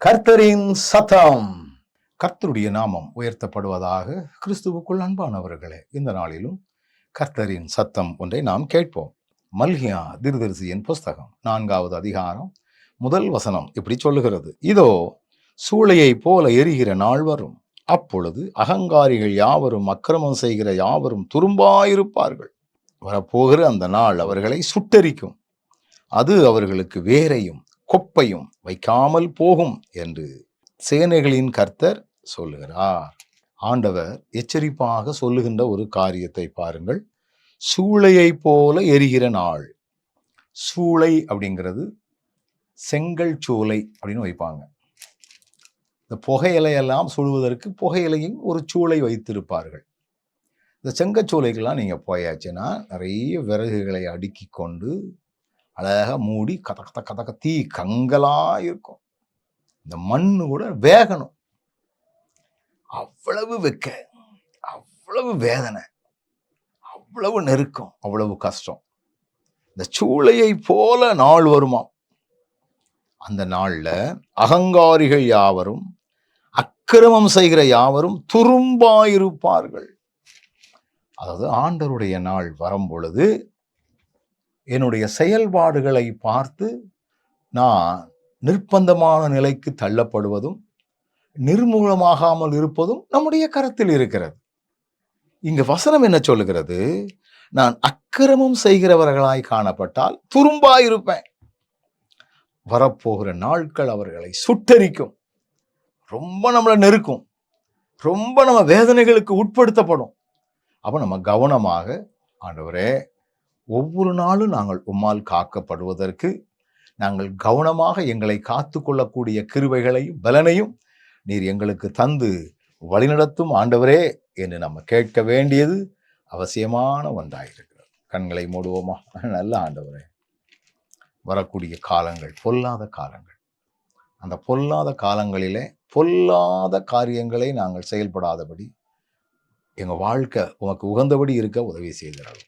கர்த்தரின் சத்தம். கர்த்தருடைய நாமம் உயர்த்தப்படுவதாக கிறிஸ்துவுக்குள் அன்பானவர்களே இந்த நாளிலும் கர்த்தரின் சத்தம் ஒன்றை நாம் கேட்போம். மல்கியா திருதரிசியின் புஸ்தகம் நான்காவது அதிகாரம் முதல் வசனம் இப்படி சொல்லுகிறது. இதோ சூளையை போல எரிகிற நாள் வரும். அப்பொழுது அகங்காரிகள் யாவரும் அக்கிரமம் செய்கிற யாவரும் துரும்பாயிருப்பார்கள். வரப்போகிற அந்த நாள் அவர்களை சுட்டரிக்கும். அது அவர்களுக்கு வேரையும் கொப்பையும் வைக்காமல் போகும் என்று சேனைகளின் கர்த்தர் சொல்லுகிறார். ஆண்டவர் எச்சரிப்பாக சொல்லுகின்ற ஒரு காரியத்தை பாருங்கள். சூளையை போல எரிகிற நாள். சூளை அப்படிங்கிறது செங்கல் சூளை அப்படின்னு வைப்பாங்க. இந்த புகையிலையெல்லாம் சுடுவதற்கு புகையிலையும் ஒரு சூளை வைத்திருப்பார்கள். இந்த செங்கச்சூளைக்கெல்லாம் நீங்கள் போயாச்சுன்னா நிறைய விறகுகளை அடுக்கி கொண்டு அழகாக மூடி கத கத தீ கங்கலாக இருக்கும். இந்த மண் கூட வேகணும். அவ்வளவு வெக்க அவ்வளவு வேதனை அவ்வளவு நெருக்கம் அவ்வளவு கஷ்டம். இந்த சூளையை போல நாள் வருமாம் அந்த நாளில் அகங்காரிகள் யாவரும் அக்கிரமம் செய்கிற யாவரும் துரும்பாயிருப்பார்கள். அதாவது ஆண்டருடைய நாள் வரும் பொழுது என்னுடைய செயல்பாடுகளை பார்த்து நான் நிர்பந்தமான நிலைக்கு தள்ளப்படுவதும் நிர்மூலமாகாமல் இருப்பதும் நம்முடைய கரத்தில் இருக்கிறது. இங்க வசனம் என்ன சொல்லுகிறது? நான் அக்கிரமம் செய்கிறவர்களாய் காணப்பட்டால் துரும்பாயிருப்பேன். வரப்போகிற நாட்கள் அவர்களை சுட்டரிக்கும். ரொம்ப நம்மளை நெருக்கும். ரொம்ப நம்ம வேதனைகளுக்கு உட்படுத்தப்படும். அப்போ நம்ம கவனமாக ஆண்டவரே ஒவ்வொரு நாளும் நாங்கள் உம்மால் காக்கப்படுவதற்கு நாங்கள் கவனமாக எங்களை காத்து கொள்ளக்கூடிய கிருவைகளையும் பலனையும் நீர் எங்களுக்கு தந்து வழிநடத்தும் ஆண்டவரே என்று நம்ம கேட்க வேண்டியது அவசியமான ஒன்றாயிருக்கிறது கண்களை மூடுவோமா? நல்ல ஆண்டவரே. வரக்கூடிய காலங்கள் பொல்லாத காலங்கள். அந்த பொல்லாத காலங்களிலே பொல்லாத காரியங்களை நாங்கள் செயல்படாதபடி எங்கள் வாழ்க்கை உமக்கு உகந்தபடி இருக்க உதவி செய்கிறார்கள்